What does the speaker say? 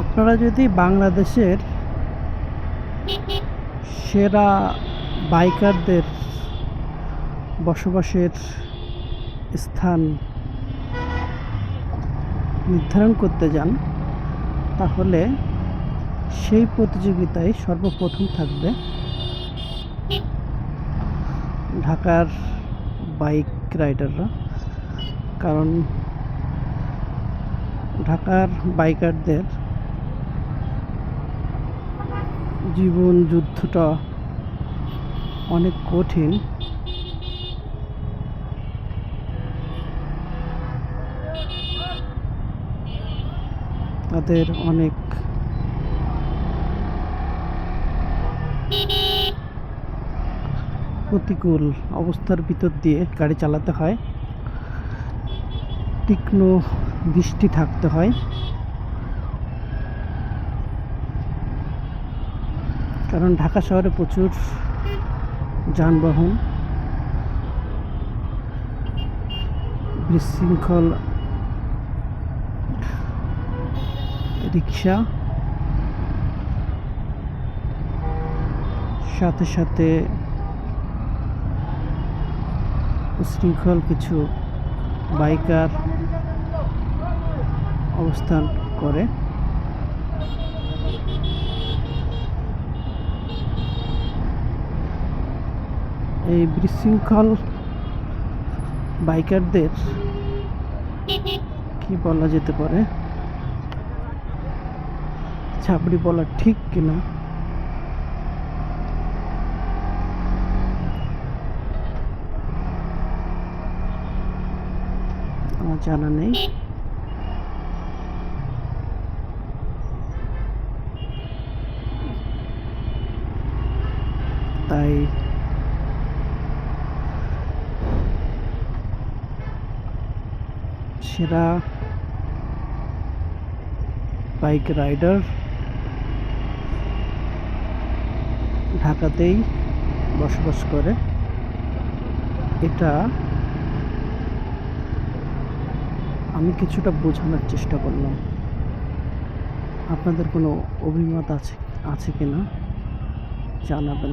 আপনারা যদি বাংলাদেশের সেরা বাইকারদের বসবাসের স্থান নির্ধারণ করতে যান, তাহলে সেই প্রতিযোগিতায় সর্বপ্রথম থাকবে ঢাকার বাইক রাইডাররা। কারণ ঢাকার বাইকারদের জীবন যুদ্ধটা অনেক কঠিন। তাদের অনেক প্রতিকূল অবস্থার ভিতর দিয়ে গাড়ি চালাতে হয়। তীক্ষ্ণ দৃষ্টি থাকতে হয়। কারণ ঢাকা শহরে প্রচুর যানবাহন, বিশৃঙ্খল রিক্সা, সাথে সাথে উশৃঙ্খল কিছু বাইকার অবস্থান করে। এই বিশৃঙ্খল বাইকারদের কি বলা যেতে পারে? ছাপড়ি বলা ঠিক কিনা? জানা নেই। তাই সেরা বাইক রাইডার ঢাকাতেই বসবাস করে। এটা আমি কিছুটা বোঝানোর চেষ্টা করলাম। আপনাদের কোনো অভিমত আছে আছে কি না জানাবেন।